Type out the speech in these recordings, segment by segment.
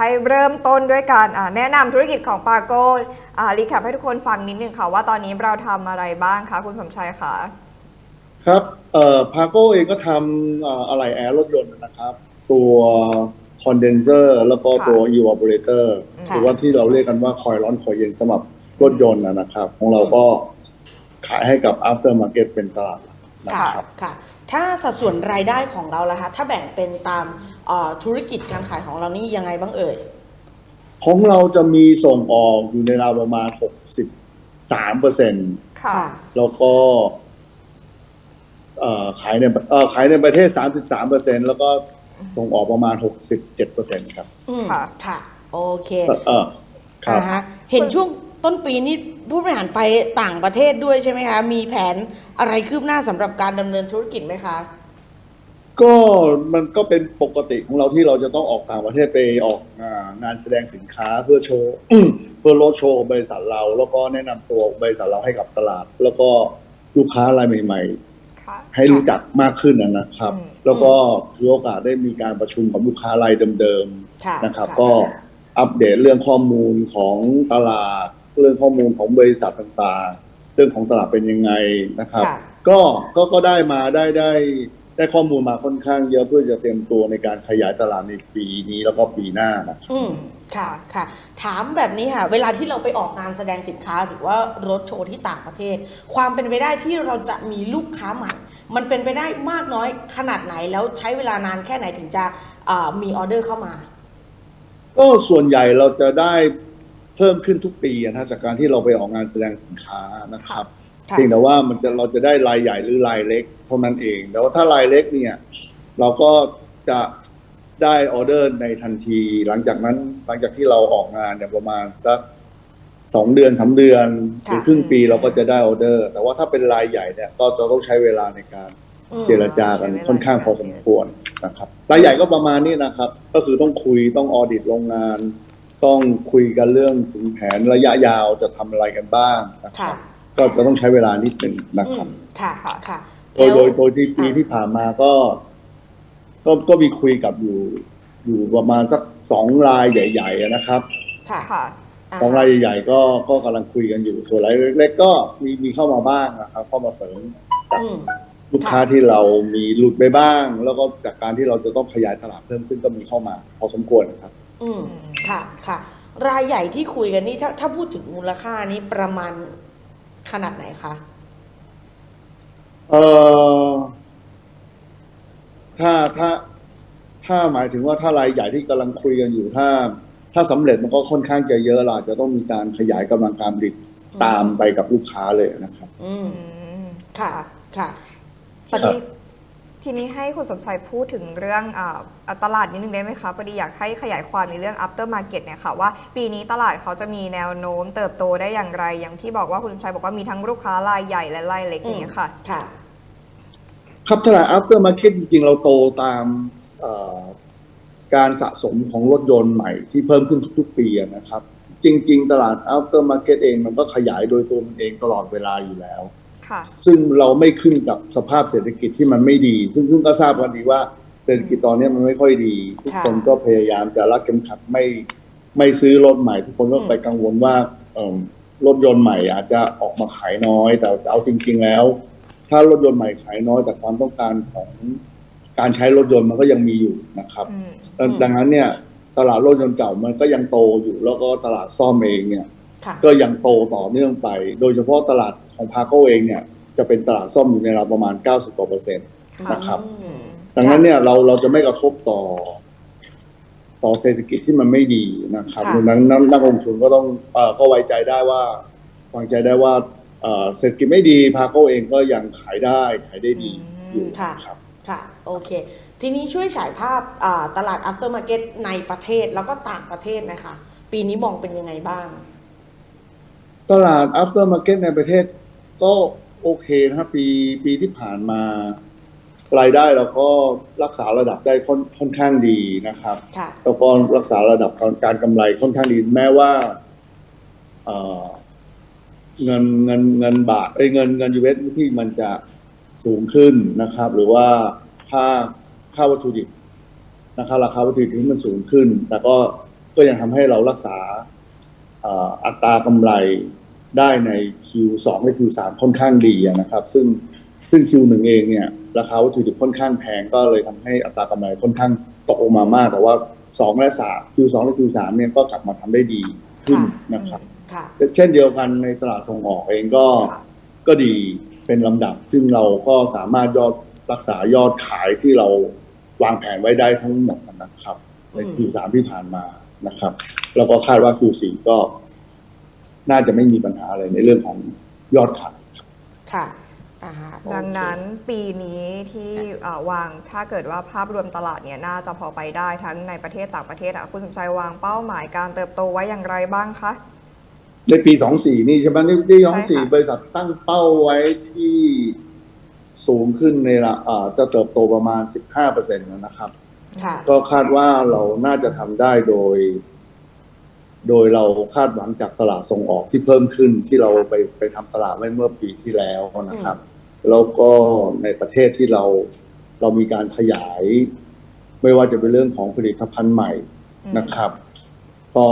ให้เริ่มต้นด้วยการอ่าแนะนำธุรกิจของปาโก้รีแคปให้ทุกคนฟังนิดนึงค่ะว่าตอนนี้เราทำอะไรบ้างคะคุณสมชัยคะครับเอ่อพาโก้เองก็ทำเอ่ออะไหล่แอร์รถยนต์นะครับ ตัวคอนเดนเซอร์แล้วก็ตัว evaporator ค่ะหรือว่าที่เราเรียกกันว่าคอยร้อนคอยเย็นสำหรับรถยนต์นะนะครับ ของเราก็ขายให้กับ after market เป็นตลาดหลักนะค่ะครับค่ะ ถ้าสัดส่วนรายได้ของเราล่ะคะถ้าแบ่งเป็นตามเอ่อธุรกิจการขายของเรานี่ยังไงบ้างเอ่ย ของเราจะมีส่งออกอยู่ในราวประมาณ63เปอร์เซ็นต์ค่ะ แล้วก็เอ่อขายในเอ่อขายในประเทศ33เปอร์เซ็นต์แล้วก็ส่งออกประมาณ67เปอร์เซ็นต์ครับอืมค่ะ ค่ะ โอเค เออครับอ่าฮะเห็นช่วง ต้นปีนี้ผู้บริหารไปต่างประเทศด้วยใช่ไหมคะ มีแผนอะไรคืบหน้าสำหรับการดำเนินธุรกิจไหมคะ ก็มันก็เป็นปกติของเราที่เราจะต้องออกต่างประเทศไปออกงานงานแสดงสินค้าเพื่อโชว์เพื่อโลดโชว์บริษัทเรา แล้วก็แนะนำตัวบริษัทเราให้กับตลาด แล้วก็ลูกค้ารายใหม่ค่ะๆให้รู้จักมากขึ้นนะนะครับอืมแล้วก็ถือโอกาสได้มีการประชุมกับลูกค้ารายเดิมค่ะๆนะครับค่ะก็อัปเดตเรื่องข้อมูลของตลาด เรื่องข้อมูลของบริษัทต่างๆ เรื่องของตลาดเป็นยังไงนะครับ ค่ะ ก็ก็ก็ได้มาได้ได้ได้ข้อมูลมาค่อนข้างเยอะเพื่อจะเตรียมตัวในการขยายตลาดในปีนี้แล้วก็ปีหน้านะครับ อืมค่ะค่ะ ถามแบบนี้ค่ะ เวลาที่เราไปออกงานแสดงสินค้าหรือว่ารถโชว์ที่ต่างประเทศ ความเป็นไปได้ที่เราจะมีลูกค้าใหม่ มันเป็นไปได้มากน้อยขนาดไหนแล้วใช้เวลานานแค่ไหนถึงจะอ่ามีออเดอร์เข้ามา ก็ส่วนใหญ่เราจะได้เพิ่มขึ้นทุกปีนะจากการที่เราไปออกงานแสดงสินค้านะครับค่ะเพียงแต่ว่ามันจะเราจะได้รายใหญ่หรือรายเล็กเท่านั้นเองแต่ว่าถ้ารายเล็กเนี่ย เราก็จะได้ออเดอร์ในทันที หลังจากนั้นหลังจากที่เราออกงานเนี่ยประมาณสักสองเดือนสามเดือนหรือค่ะครึ่งปีเราก็จะได้ออเดอร์ แต่ว่าถ้าเป็นรายใหญ่เนี่ยก็จะต้องใช้เวลาในการอืมเจรจากันค่อนข้างพอสมควรนะครับ รายใหญ่ก็ประมาณนี้นะครับ ก็คือต้องคุยต้องออดิตโรงงาน ต้องคุยกันเรื่องถึงแผนระยะยาวจะทำอะไรกันบ้างนะคค่ะรับก็จะต้องใช้เวลานิดหนึ่งนะอืครับมค่ะค่ะโดยแล้วโดยโดยที่ปีอะที่ผ่านมาก็ ก็ก็มีคุยกับอยู่ อยู่ประมาณสักสองรายใหญ่ๆอะนะครับค่ะค่ะสองรายใหญ่ๆก็ก็กำลังคุยกันอยู่ส่วนรายเล็กๆก็มีมีเข้ามาบ้างนะครับเข้ามาเสริมอืม ลูกค้าที่เรามีหลุดไปบ้าง แล้วก็จากการที่เราจะต้องขยายตลาดเพิ่มขึ้นก็มีเข้ามาพอสมควรครับ อืมค่ะค่ะ รายใหญ่ที่คุยกันนี่ถ้าถ้าพูดถึงมูลค่านี้ประมาณขนาดไหนคะเอ่อถ้าถ้าถ้าหมายถึงว่าถ้ารายใหญ่ที่กำลังคุยกันอยู่ถ้า ถ้าสำเร็จมันก็ค่อนข้างจะเยอะเราอาจจะต้องมีการขยายกำลังการผลิตอืมตามไปกับลูกค้าเลยนะครับ อืม อืม ค่ะ ค่ะทีนี้ ทีนี้ให้คุณสมชัยพูดถึงเรื่องอาตลาดนิดนึงได้ไหมคะพอดีอยากให้ขยายความในเรื่อง after market เนี่ยค่ะว่าปีนี้ตลาดเขาจะมีแนวโน้มเติบโตได้อย่างไร อย่างที่บอกว่าคุณสมชัยบอกว่ามีทั้งลูกค้ารายใหญ่และรายเล็กอย่างเงี้ยค่ะค่ะครับตลาด after market จริงๆ เราโตตามเอ่อการสะสมของรถยนต์ใหม่ที่เพิ่มขึ้นทุกๆ ปีอะนะครับ จริง ๆ ตลาด after market เองมันก็ขยายโดยตัวมันเองตลอดเวลาอยู่แล้วค่ะ ซึ่งเราไม่ขึ้นกับสภาพเศรษฐกิจที่มันไม่ดี ซึ่งซึ่งก็ทราบกันดีว่าเศรษฐกิจตอนนี้มันไม่ค่อยดี ทุกคนก็พยายามจะรัดเข็มขัดไม่ไม่ซื้อรถใหม่ ทุกคนก็ไปกังวลว่าเอิ่มรถยนต์ใหม่อาจจะออกมาขายน้อย แต่เอาจริง ๆ แล้ว ถ้ารถยนต์ใหม่ขายน้อยแต่ความต้องการของการใช้รถยนต์มันก็ยังมีอยู่นะครับอืมดังดังนั้นเนี่ยตลาดรถยนต์เก่ามันก็ยังโตอยู่แล้วก็ตลาดซ่อมเองเนี่ยค่ะก็ยังโตต่อเนื่องไป โดยเฉพาะตลาด ของพาโก้เองเนี่ยจะเป็นตลาดซ่อมอยู่ในราวประมาณ 90กว่าเปอร์เซ็นต์นะครับอืมดังนั้นเนี่ยเราเราจะไม่กระทบต่อ ต่อเศรษฐกิจที่มันไม่ดีนะครับค่ะดังนั้นนักนักลงทุนก็ต้องเอ่อก็ไว้ใจได้ว่าวางใจได้ว่าเอ่อเศรษฐกิจไม่ดีพาโก้เองก็ยังขายได้ขายได้ดีอยู่ค่ะครับค่ะโอเค ทีนี้ช่วยฉายภาพอ่าตลาด after market ในประเทศแล้วก็ต่างประเทศนะคะ ปีนี้มองเป็นยังไงบ้าง ตลาด after market ในประเทศ ก็โอเคนะครับปีปีที่ผ่านมารายได้เราก็รักษาระดับได้ค่อนค่อนข้างดีนะครับค่ะแล้วก็รักษาระดับการการกำไรค่อนข้างดีแม้ว่าเอ่อเงินเงินเงินบาทเอ้ยเงินเงินยูเอสที่มันจะสูงขึ้นนะครับ หรือว่าค่าค่าวัตถุดิบนะครับราคาวัตถุดิบที่มันสูงขึ้น แต่ก็ก็ยังทำให้เรารักษาเอ่ออัตรากำไร ได้ใน Q2 และ Q3 ค่อนข้างดีอะนะครับ ซึ่งซึ่ง Q1 เองเนี่ยราคาวัตถุดิบค่อนข้างแพงก็เลยทำให้อัตรากำไรค่อนข้างตกลงมามาก แต่ว่า 2 และ 3 Q2 และ Q3 เนี่ยก็กลับมาทำได้ดีขึ้นนะครับค่ะเช่นเดียวกันในตลาดส่งออกเองก็ก็ดีเป็นลำดับ ซึ่งเราก็สามารถยอดรักษายอดขายที่เราวางแผนไว้ได้ทั้งหมดนะครับ ในอืม Q3 ที่ผ่านมานะครับ แล้วก็คาดว่า Q4 ก็ น่าจะไม่มีปัญหาอะไรในเรื่องของยอดขายค่ะอ่าฮะโอเคดังนั้นปีนี้ที่เอ่อวางถ้าเกิดว่าภาพรวมตลาดเนี่ยน่าจะพอไปได้ทั้งในประเทศต่างประเทศอะคุณสมชัยวางเป้าหมายการเติบโตไว้อย่างไรบ้างคะในปี 24 นี่ใช่ไหมในปีใช่ค่ะ24 บริษัทตั้งเป้าไว้ที่สูงขึ้นในละอ่าจะเติบโตประมาณ 15%นะครับค่ะก็คาดว่าเราน่าจะทำได้โดย โดยเราคาดหวังจากตลาดส่งออกที่เพิ่มขึ้นที่เราไปไปทำตลาดไว้เมื่อปีที่แล้วนะครับ แล้วก็ในประเทศที่เราเรามีการขยาย ไม่ว่าจะเป็นเรื่องของผลิตภัณฑ์ใหม่อืมนะครับ ก็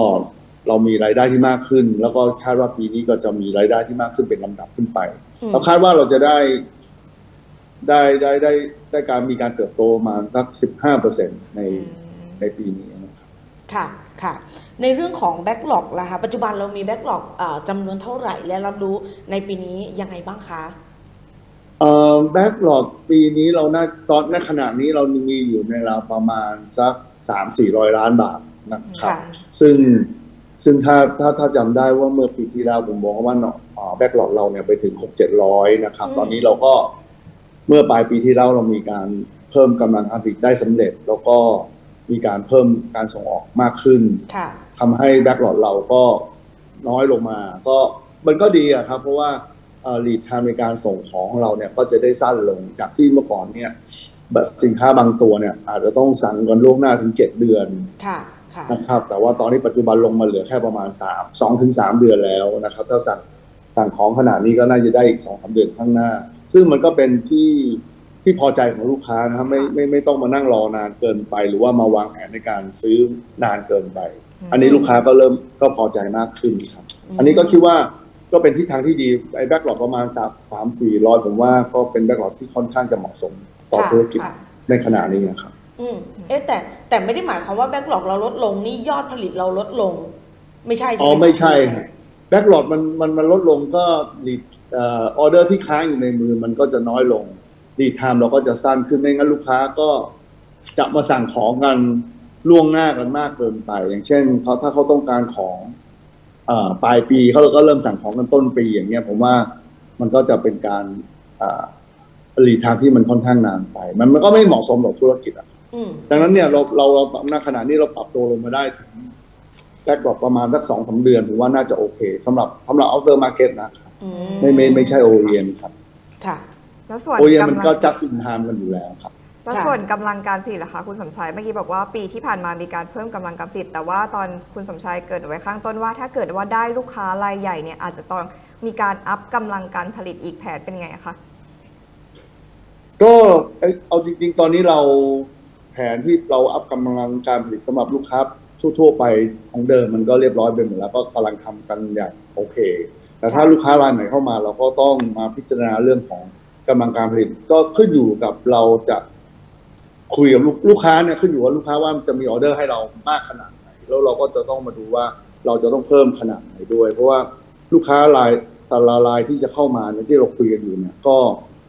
เรามีรายได้ที่มากขึ้น แล้วก็คาดว่าปีนี้ก็จะมีรายได้ที่มากขึ้นเป็นลำดับขึ้นไปอืมเราคาดว่าเราจะได้ได้ได้ได้ได้การมีการเติบโตประมาณสัก15เปอร์เซ็นในอืมในปีนี้นะครับค่ะค่ะ ในเรื่องของแบ็กหลอกล่ะคะปัจจุบันเรามีแบ็กหลอกจำนวนเท่าไหร่ และรับรู้ในปีนี้ยังไงบ้างคะเอ่อแบ็กหลอดปีนี้เราน่าตอนในขณะนี้เรามีอยู่ในราวประมาณสักสามสี่ร้อยล้านบาทนะครับค่ะซึ่งซึ่งถ้าถ้าถ้าจำได้ว่าเมื่อปีที่แล้วผมบอกว่าแบ็กหลอดเราเนี่ยไปถึงหกเจ็ดร้อยนะครับอืมตอนนี้เราก็เมื่อปลายปีที่แล้วเรามีการเพิ่มกำลังการผลิตได้สำเร็จแล้วก็ มีการเพิ่มการส่งออกมากขึ้นค่ะทำให้แบ็กหลอดเราก็น้อยลงมา ก็มันก็ดีอะครับ เพราะว่าลีดไทม์ในการส่งของของเราเนี่ยก็จะได้สั้นลงจากที่เมื่อก่อนเนี่ยแบบสินค้าบางตัวเนี่ย อาจจะต้องสั่งกันล่วงหน้าถึง7เดือนค่ะค่ะนะครับ แต่ว่าตอนนี้ปัจจุบันลงมาเหลือแค่ประมาณ3 2ถึง3เดือนแล้วนะครับ ถ้าสั่งสั่งของขนาดนี้ก็น่าจะได้อีก2อสเดือนข้างหน้า ซึ่งมันก็เป็นที่ ที่พอใจของลูกค้านะครับไม่ไม่ไม่ต้องมานั่งรอนานเกินไป หรือว่ามาวางแผนในการซื้อนานเกินไป อันนี้ลูกค้าก็เริ่มก็พอใจมากขึ้นครับอืมอันนี้ก็คิดว่าก็เป็นทิศทางที่ดีไอ้แบ็กหลอกประมาณสามสามสี่ร้อยผมว่าก็เป็นแบ็กหลอกที่ค่อนข้างจะเหมาะสมต่อค่ะธุรกิจค่ะในขณะนี้นะครับอืมเอ๊ะแต่แต่ไม่ได้หมายความว่าแบ็กหลอกเราลดลงนี่ยอดผลิตเราลดลง ไม่ใช่ใช่อ๋อหคะไม่ใช่ครับแบ็กหลอกมันมันมันลดลงก็รีเอ่อออเดอร์ที่ค้างอยู่ในมือมันก็จะน้อยลง รีไทม์เราก็จะสั้นขึ้นไม่งั้นลูกค้าก็จะมาสั่งของกันล่วงหน้ากันมากเกินไป อย่างเช่นเขาถ้าเขาต้องการของเอ่อปลายปีเขาก็เริ่มสั่งของกันต้นปีอย่างเงี้ยผมว่ามันก็จะเป็นการรีไทม์ที่มันค่อนข้างนานไป มันมันก็ไม่เหมาะสมกับธุรกิจอะอืมดังนั้นเนี่ยเราเราเราณขณะนี้เราปรับตัวลงมาได้ถึงแบ็กดรอปประมาณสักสองสาเดือนผมว่าน่าจะโอเคสำหรับสำหรับเอาเตอร์มาร์เก็ตนะครับอืไม่ไม่ไม่ใช่ OEM ครับ ค่ะ แล้วส่วน OEM มันกำลังก็จัดสินทามกันอยู่แล้วครับแล้วค่ะส่วนกำลังการผลิตล่ะคะคุณสมชายเมื่อกี้บอกว่าปีที่ผ่านมามีการเพิ่มกำลังการผลิต แต่ว่าตอนคุณสมชายเกริดไว้ข้างต้นว่า ถ้าเกิดว่าได้ลูกค้ารายใหญ่เนี่ยอาจจะต้องมีการอัพกำลังการผลิตอีกแผนเป็นไงคะก็เอ้ยเอาจริง ๆ ตอนนี้เราแผนที่เราอัพกำลังการผลิตสำหรับลูกค้าทั่ว ๆ ไปของเดิมมันก็เรียบร้อยไปหมดแล้วก็กำลังทำกันอย่างโอเค แต่ถ้าลูกค้ารายใหม่เข้ามา เราก็ต้องมาพิจารณาเรื่องของ กำลังการผลิตก็ขึ้นอยู่กับเราจะคุยกับลูกลูกค้าเนี่ยขึ้นอยู่ว่าลูกค้าว่าจะมีออเดอร์ให้เรามากขนาดไหนแล้วเราก็จะต้องมาดูว่าเราจะต้องเพิ่มขนาดไหนด้วย เพราะว่าลูกค้ารายแต่ละรายที่จะเข้ามาเนี่ยที่เราคุยกันอยู่เนี่ย ก็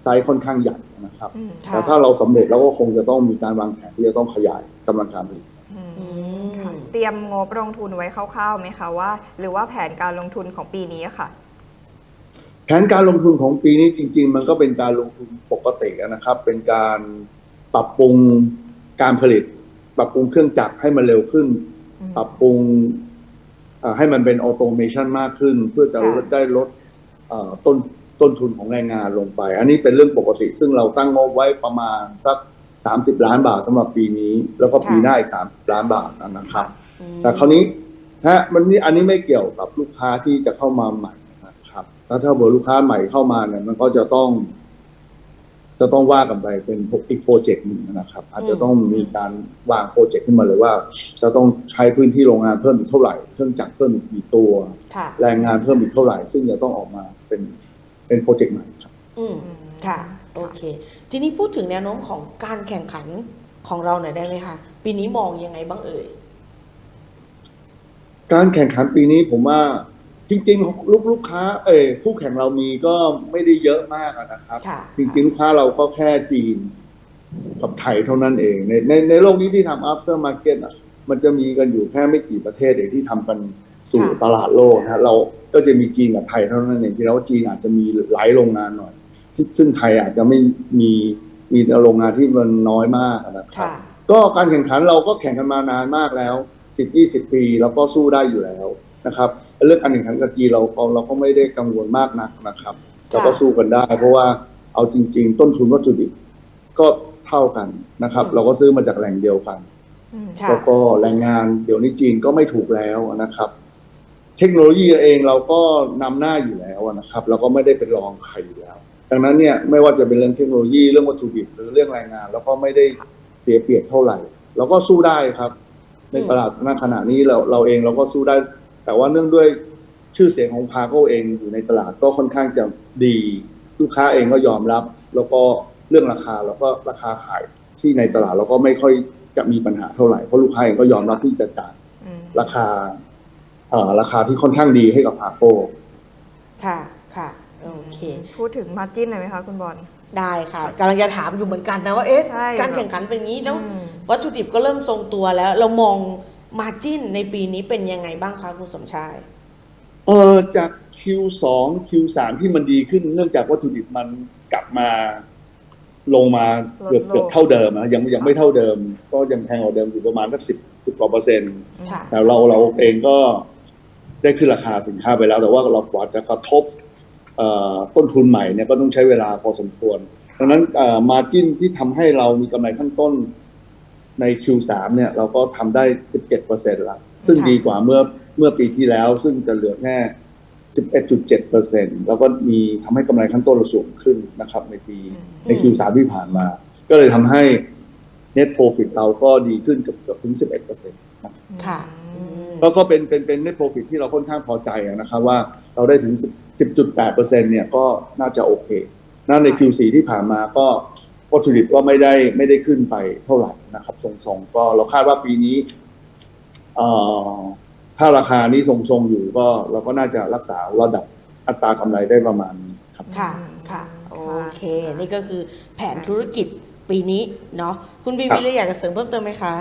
ไซส์ค่อนข้างใหญ่นะครับอืมค่ะแต่ถ้าเราสำเร็จเราก็คงจะต้องมีการวางแผนที่จะต้องขยายกำลังการผลิตอืมอืมค่ะเตรียมงบลงทุนไว้คร่าวๆไหมคะว่า หรือว่าแผนการลงทุนของปีนี้อะค่ะ แผนการลงทุนของปีนี้จริง ๆ มันก็เป็นการลงทุนปกตินะครับ เป็นการปรับปรุงการผลิต ปรับปรุงเครื่องจักรให้มันเร็วขึ้นอืมปรับปรุงเอ่อให้มันเป็นออโตเมชันมากขึ้น เพื่อจะค่ะลดได้ลดเอ่อต้นต้นทุนของแรงงานลงไป อันนี้เป็นเรื่องปกติ ซึ่งเราตั้งงบไว้ประมาณสัก 30 ล้านบาทสำหรับปีนี้ แล้วก็ปีหน้าอีก30ล้านบาทนะครับอืมแต่คราวนี้ถ้ามันนี่อันนี้ไม่เกี่ยวกับลูกค้าที่จะเข้ามาใหม่นะครับ แล้วถ้าเบอร์ลูกค้าใหม่เข้ามาเนี่ย มันก็จะต้อง จะต้องว่ากันไปเป็นอีกโปรเจกต์หนึ่งนะครับ อาจจะต้องมีการวางโปรเจกต์ขึ้นมาเลยว่า จะต้องใช้พื้นที่โรงงานเพิ่มอีกเท่าไหร่เครื่องจักรเพิ่มอีกกี่ตัวค่ะแรงงานเพิ่มอีกเท่าไหร่ ซึ่งจะต้องออกมาเป็นเป็นโปรเจกต์ใหม่ครับ อืมค่ะ โอเค ทีนี้พูดถึงแนวโน้มของการแข่งขันของเราหน่อยได้ไหมคะปีนี้มองยังไงบ้างเอ่ยการแข่งขันปีนี้ผมว่า จริงๆลูกลูกค้าเออคู่แข่งเรามีก็ไม่ได้เยอะมากอะนะครับค่ะจริงๆลูกค้าเราก็แค่จีนกับไทยเท่านั้นเอง ในในในโลกนี้ที่ทำ after market อะ มันจะมีกันอยู่แค่ไม่กี่ประเทศเองที่ทำกันสู่ค่ะตลาดโลกนะฮะเราก็จะมีจีนกับไทยเท่านั้นเองที่แล้วาจีนอาจจะมีหลายโรงงานหน่อยซึ่งซึ่งไทยอาจจะไม่มีมีโรงงานที่มันน้อยมากนะครับค่ะก็การแข่งขันเราก็แข่งกันมานานมากแล้วสิบยี่สิบปีเราก็สู้ได้อยู่แล้ว นะครับเรื่องการแข่งขันกับจีนเราเราเราก็ไม่ได้กังวลมากนักนะครับเราก็สู้กันได้ เพราะว่าเอาจริง ๆ ต้นทุนวัตถุดิบก็เท่ากันนะครับอืมเราก็ซื้อมาจากแหล่งเดียวกันอืมค่ะแล้วก็แรงงานเดี๋ยวนี้จีนก็ไม่ถูกแล้วนะครับ เทคโนโลยีเองเราก็นำหน้าอยู่แล้วนะครับ เราก็ไม่ได้เป็นรองใครอยู่แล้ว ดังนั้นเนี่ยไม่ว่าจะเป็นเรื่องเทคโนโลยีเรื่องวัตถุดิบหรือเรื่องแรงงานเราก็ไม่ได้เสียเปรียบเท่าไหร่ เราก็สู้ได้ครับ ในตลาดณขณะนี้เราเราเองเราก็สู้ได้ แต่ว่าเนื่องด้วยชื่อเสียงของพาโกเองอยู่ในตลาดก็ค่อนข้างจะดีลูกค้าเองก็ยอมรับ แล้วก็เรื่องราคาเราก็ราคาขายที่ในตลาดเราก็ไม่ค่อยจะมีปัญหาเท่าไหร่เพราะลูกค้าเองก็ยอมรับที่จะจ่ายอืมราคาเอ่อราคาที่ค่อนข้างดีให้กับพาโกค่ะค่ะโอเค พูดถึงมาจิ้นหน่อยไหมคะคุณบอลได้ค่ะกำลังจะถามอยู่เหมือนกันนะว่าเอ๊ะใช่การแข่งขันเป็นอย่างนี้แล้วอืมวัตถุดิบก็เริ่มทรงตัวแล้ว เรามอง มาจิ้นในปีนี้เป็นยังไงบ้างคะคุณสมชาย เออจาก Q2 Q3 ที่มันดีขึ้นเนื่องจากวัตถุดิบมันกลับมาลงมาเกือบลดลงเกือบเท่าเดิมนะยังยังไม่เท่าเดิม ก็ยังแพงกว่าเดิมอยู่ประมาณสักสิบสิบกว่าเปอร์เซ็นต์ค่ะแต่เราเราเองก็ได้ขึ้นราคาสินค้าไปแล้ว แต่ว่าเรากว่าจะกระทบเอ่อต้นทุนใหม่เนี่ยก็ต้องใช้เวลาพอสมควรดังนั้นมาจิ้นที่ทำให้เรามีกำไรขั้นต้น ใน Q3 เนี่ยเราก็ทำได้ 17%ละซึ่งค่ะดีกว่าเมื่อเมื่อปีที่แล้ว ซึ่งจะเหลือแค่ 11.7%แล้วก็มีทำให้กำไรขั้นต้นเราสูงขึ้นนะครับ ในปีใน Q3 ที่ผ่านมา ก็เลยทำให้ net profit เราก็ดีขึ้นเกือบเกือบถึง 11%นะครับค่ะอืมก็ก็เป็นเป็นเป็น net profit ที่เราค่อนข้างพอใจอะนะครับว่าเราได้ถึง10 10.8%เนี่ยก็น่าจะโอเคนั่นใน Q4 ที่ผ่านมาก็ วัตถุดิบก็ไม่ได้ไม่ได้ขึ้นไปเท่าไหร่นะครับ ทรงๆก็เราคาดว่าปีนี้เอ่อถ้าราคานี้ทรงๆอยู่ก็เราก็น่าจะรักษาระดับอัตรากำไรได้ประมาณนี้ครับค่ะค่ะโอเค นี่ก็คือแผนธุรกิจปีนี้เนาะคุณบีครับีบเลยอยากจะเสริมเพิ่มเติมไหมคะ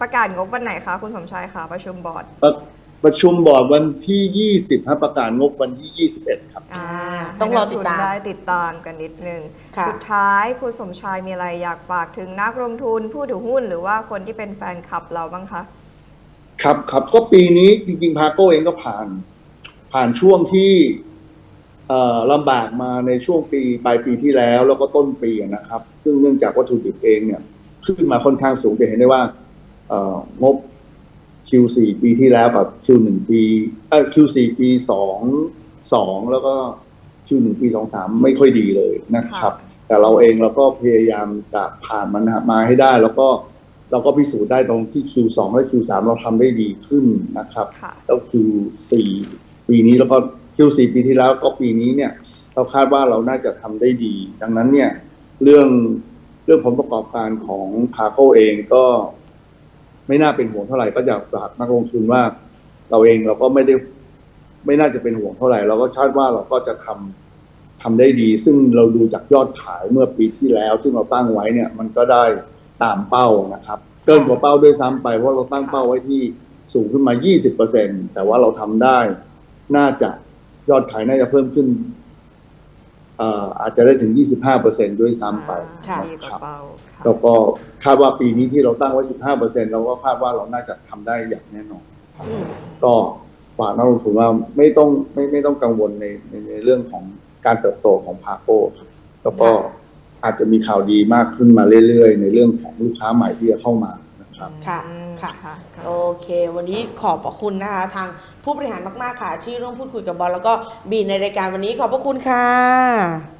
ประกาศงบวันไหนคะ คุณสมชายคะประชุมบอร์ด ประประชุมบอร์ดวันที่ 20ฮะประกาศงบวันที่ 21 ครับ อ่าต้องรอติดตาม ให้นักทุนได้ติดตามกันนิดนึง ค่ะ สุดท้ายคุณสมชายมีอะไรอยากฝากถึงนักลงทุนผู้ถือหุ้นหรือว่าคนที่เป็นแฟนคลับเราบ้างคะ ครับครับก็ปีนี้จริงๆพาโก้เองก็ผ่าน ผ่านช่วงที่เอ่อลำบากมาในช่วงปีปลายปีที่แล้ว แล้วก็ต้นปีอะนะครับ ซึ่งเนื่องจากวัตถุดิบเองเนี่ย ขึ้นมาค่อนข้างสูงจะเห็นได้ว่า เอ่องบ Q4 ปีที่แล้วกับ Q1 ปีเอ่อ Q4 ปีสองสองแล้วก็ Q1 ปีสองสามไม่ค่อยดีเลยนะครับ แต่เราเองเราก็พยายามจะผ่านมันมาให้ได้ แล้วก็เราก็พิสูจน์ได้ตรงที่ Q2 และ Q3 เราทำได้ดีขึ้นนะครับค่ะแล้ว Q4 ปีนี้แล้วก็ Q4 ปีที่แล้วก็ปีนี้เนี่ยเราคาดว่าเราน่าจะทำได้ดี ดังนั้นเนี่ยเรื่องเรื่องผลประกอบการของพาโกเองก็ ไม่น่าเป็นห่วงเท่าไหร่ก็อยากฝากนักลงทุนว่า เราเองเราก็ไม่ได้ไม่น่าจะเป็นห่วงเท่าไหร่ เราก็คาดว่าเราก็จะทำทำได้ดี ซึ่งเราดูจากยอดขายเมื่อปีที่แล้ว ซึ่งเราตั้งไว้เนี่ย มันก็ได้ตามเป้านะครับ เกินกว่าเป้าด้วยซ้ำไปเพราะเราตั้งเป้าไว้ที่สูงขึ้นมา 20%แต่ว่าเราทำได้ น่าจะยอดขายน่าจะเพิ่มขึ้นเอ่ออาจจะได้ถึง 25%ด้วยซ้ำไปค่ะดีนะกคว่ารับเบาค่ะ แล้วก็คาดว่าปีนี้ที่เราตั้งไว้ 15%เราก็คาดว่าเราน่าจะทำได้อย่างแน่นอนครับอืมก็ฝากนักลงทุนว่าไม่ต้องไม่ไม่ต้องกังวลในในในเรื่องของการเติบโตของพาโก้ครับแล้วก็อาจจะมีข่าวดีมากขึ้นมาเรื่อยๆ ในเรื่องของลูกค้าใหม่ที่จะเข้ามานะครับครับค่ะอืมค่ะค่ะค่ะ โอเค วันนี้ขอบพระคุณนะคะ ทางผู้บริหารมาก ๆ ค่ะ ที่ร่วมพูดคุยกับบอลแล้วก็บีในรายการวันนี้ขอบพระคุณค่ะ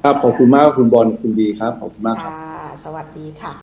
ครับ ขอบคุณมากคุณบอลคุณดีครับ ขอบคุณมากครับค่ะ สวัสดีค่ะ